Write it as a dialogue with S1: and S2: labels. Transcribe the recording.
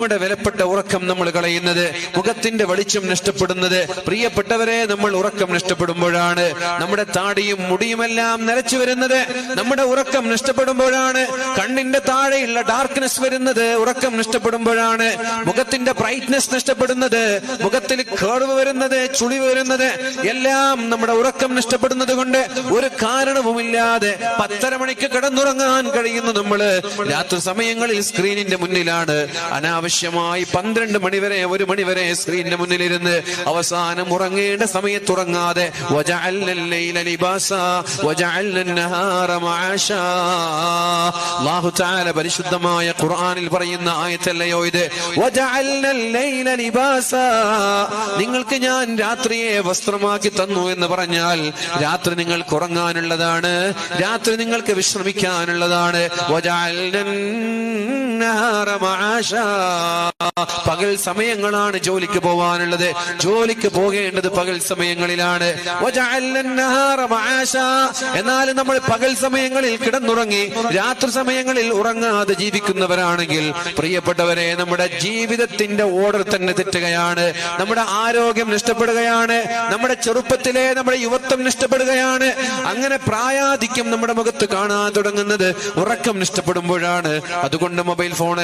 S1: നമ്മുടെ വിലപ്പെട്ട ഉറക്കം നമ്മൾ കളയുന്നത് മുഖത്തിന്റെ വെളിച്ചം നഷ്ടപ്പെടുന്നത്. പ്രിയപ്പെട്ടവരെ നമ്മൾ ഉറക്കം നഷ്ടപ്പെടുമ്പോഴാണ് നമ്മുടെ താടിയും മുടിയുമെല്ലാം നിലച്ചു വരുന്നത്. നമ്മുടെ ഉറക്കം നഷ്ടപ്പെടുമ്പോഴാണ് കണ്ണിന്റെ താഴെയുള്ള ഡാർക്ക്നെസ് വരുന്നത്. ഉറക്കം നഷ്ടപ്പെടുമ്പോഴാണ് മുഖത്തിന്റെ ബ്രൈറ്റ്നെസ് നഷ്ടപ്പെടുന്നത്. മുഖത്തിൽ കേർവ് വരുന്നത് ചുളിവ് വരുന്നത്. എല്ലാം നമ്മുടെ ഉറക്കം നഷ്ടപ്പെടുന്നത് കൊണ്ട് ഒരു കാരണവുമില്ലാതെ പത്തര മണിക്ക് കിടന്നുറങ്ങാൻ കഴിയുന്ന നമ്മൾ രാത്രി സമയങ്ങളിൽ സ്ക്രീനിന്റെ മുന്നിലാണ്. അനാവശ്യമായി പന്ത്രണ്ട് മണിവരെ ഒരു മണിവരെ സ്ക്രീനിന്റെ മുന്നിലിരുന്ന് അവസാനം ഉറങ്ങേണ്ട സമയത്തുറങ്ങാതെ പരിശുദ്ധമായ ഖുർആാനിൽ പറയുന്ന ആയത്തല്ലയോ ഇത്? നിങ്ങൾക്ക് ഞാൻ രാത്രിയെ വസ്ത്രമാക്കി തന്നു എന്ന് പറഞ്ഞാൽ രാത്രി നിങ്ങൾക്ക് ഉറങ്ങാനുള്ളതാണ്. രാത്രി നിങ്ങൾക്ക് വിശ്രമിക്കാനുള്ളതാണ്. പകൽ സമയങ്ങളാണ് ജോലിക്ക് പോകാനുള്ളത്. ജോലിക്ക് പോകേണ്ടത് പകൽ സമയങ്ങളിലാണ്. എന്നാലും നമ്മൾ പകൽ സമയങ്ങളിൽ കിടന്നുറങ്ങി രാത്രി സമയങ്ങളിൽ ഉറങ്ങാതെ ജീവിക്കുന്നവരാണെങ്കിൽ പ്രിയപ്പെട്ടവരെ നമ്മുടെ ജീവിതത്തിന്റെ ഓർഡർ തന്നെ തെറ്റുകയാണ്. നമ്മുടെ ആരോഗ്യം നഷ്ടപ്പെടുകയാണ്. നമ്മുടെ ചെറുപ്പത്തിലെ നമ്മുടെ യുവത്വം നഷ്ടപ്പെടുകയാണ്. അങ്ങനെ പ്രായാധിക്യം നമ്മുടെ മുഖത്ത് കാണാൻ തുടങ്ങുന്നത് ഉറക്കം നഷ്ടപ്പെടുമ്പോഴാണ്. അതുകൊണ്ട് മൊബൈൽ ഫോൺ